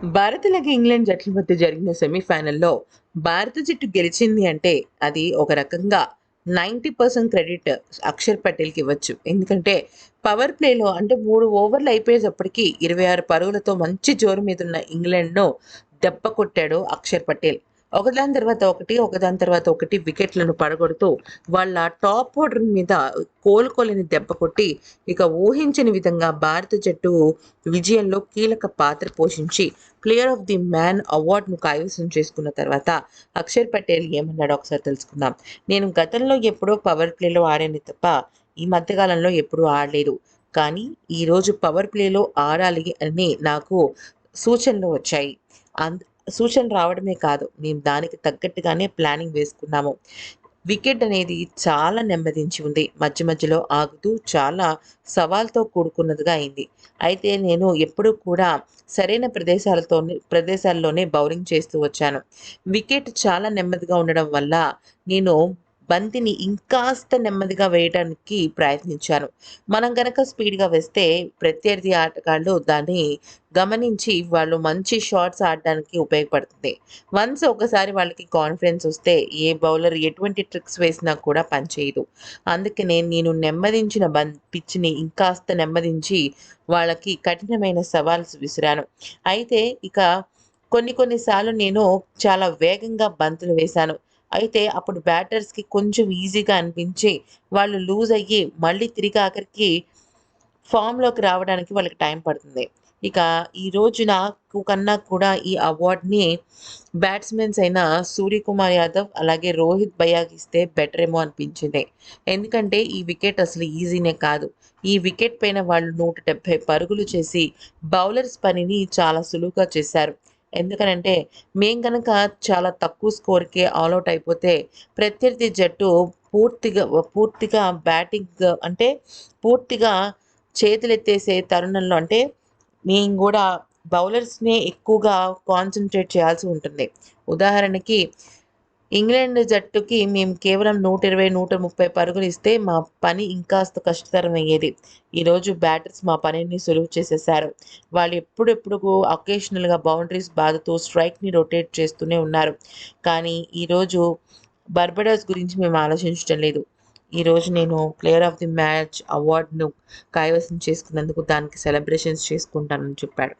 భారత్ అలాగే ఇంగ్లాండ్ జట్ల మధ్య జరిగిన సెమీఫైనల్లో భారత జట్టు గెలిచింది అంటే అది ఒక రకంగా నైంటీ పర్సెంట్ క్రెడిట్ అక్షర్ పటేల్కి ఇవ్వచ్చు. ఎందుకంటే పవర్ ప్లేలో అంటే మూడు ఓవర్లు అయిపోయేటప్పటికి ఇరవై ఆరు పరుగులతో మంచి జోరు మీద ఉన్న ఇంగ్లాండ్ను దెబ్బ కొట్టాడు అక్షర్ పటేల్. ఒకదాని తర్వాత ఒకటి ఒకదాని తర్వాత ఒకటి వికెట్లను పడగొడుతూ వాళ్ళ టాప్ ఆర్డర్ మీద కోలుకోలేని దెబ్బ కొట్టి ఇక ఊహించని విధంగా భారత జట్టు విజయంలో కీలక పాత్ర పోషించి ప్లేయర్ ఆఫ్ ది మ్యాన్ అవార్డును కైవసం చేసుకున్న తర్వాత అక్షర్ పటేల్ ఏమన్నాడో ఒకసారి తెలుసుకుందాం. నేను గతంలో ఎప్పుడో పవర్ ప్లేలో ఆడాను తప్ప ఈ మధ్యకాలంలో ఎప్పుడూ ఆడలేదు. కానీ ఈరోజు పవర్ ప్లేలో ఆడాలి అని నాకు సూచనలు వచ్చాయి. సూచన రావడమే కాదు. మేము దానికి తగ్గట్టుగానే ప్లానింగ్ వేసుకున్నాము. వికెట్ అనేది చాలా నెమ్మదించి ఉంది. మధ్య మధ్యలో ఆగుతూ చాలా సవాల్తో కూడుకున్నదిగా అయింది. అయితే నేను ఎప్పుడూ కూడా సరైన ప్రదేశాలతో ప్రదేశాల్లోనే బౌలింగ్ చేస్తూ వచ్చాను. వికెట్ చాలా నెమ్మదిగా ఉండడం వల్ల నేను బంతిని ఇంకాస్త నెమ్మదిగా వేయడానికి ప్రయత్నించాను మనం కనుక స్పీడ్గా వేస్తే ప్రత్యర్థి ఆటగాళ్ళు దాన్ని గమనించి వాళ్ళు మంచి షాట్స్ ఆడడానికి ఉపయోగపడుతుంది. వన్స్ ఒకసారి వాళ్ళకి కాన్ఫిడెన్స్ వస్తే ఏ బౌలర్ ఎటువంటి ట్రిక్స్ వేసినా కూడా పనిచేయదు అందుకనే నేను నెమ్మదించిన బం పిచ్చిని ఇంకాస్త నెమ్మదించి వాళ్ళకి కఠినమైన సవాల్స్ విసిరాను. అయితే ఇక కొన్ని కొన్నిసార్లు నేను చాలా వేగంగా బంతులు వేశాను. అయితే అప్పుడు బ్యాటర్స్కి కొంచెం ఈజీగా అనిపించి వాళ్ళు లూజ్ అయ్యి మళ్ళీ తిరిగి ఆఖరికి ఫామ్లోకి రావడానికి వాళ్ళకి టైం పడుతుంది. ఇక ఈ రోజు నాకు కన్నా కూడా ఈ అవార్డ్ని బ్యాట్స్మెన్స్ అయిన సూర్యకుమార్ యాదవ్ అలాగే రోహిత్ భయాకి ఇస్తే బెటర్ ఏమో అనిపించింది. ఎందుకంటే ఈ వికెట్ అసలు ఈజీనే కాదు. ఈ వికెట్ పైన వాళ్ళు నూట డెబ్భై పరుగులు చేసి బౌలర్స్ పనిని చాలా సులువుగా చేశారు. ఎందుకనంటే మేం కనుక చాలా తక్కువ స్కోర్కే ఆల్అవుట్ అయిపోతే ప్రత్యర్థి జట్టు పూర్తిగా పూర్తిగా బ్యాటింగ్ అంటే పూర్తిగా చేతులెత్తేసే తరుణంలో అంటే మేము కూడా బౌలర్స్నే ఎక్కువగా కాన్సన్ట్రేట్ చేయాల్సి ఉంటుంది. ఉదాహరణకి ఇంగ్లాండ్ జట్టుకి మేము కేవలం నూట ఇరవై నూట ముప్పై పరుగులు ఇస్తే మా పని ఇంకాస్త కష్టతరం అయ్యేది ఈరోజు బ్యాటర్స్ మా పనిని సులువు చేసేసారు వాళ్ళు ఎప్పుడెప్పుడు అకేషనల్గా బౌండరీస్ బాధతో స్ట్రైక్ని రొటేట్ చేస్తూనే ఉన్నారు. కానీ ఈరోజు బర్బడాస్ గురించి మేము ఆలోచించడం లేదు. ఈరోజు నేను ప్లేయర్ ఆఫ్ ది మ్యాచ్ అవార్డును కైవసం చేసుకున్నందుకు దానికి సెలబ్రేషన్స్ చేసుకుంటానని చెప్పాడు.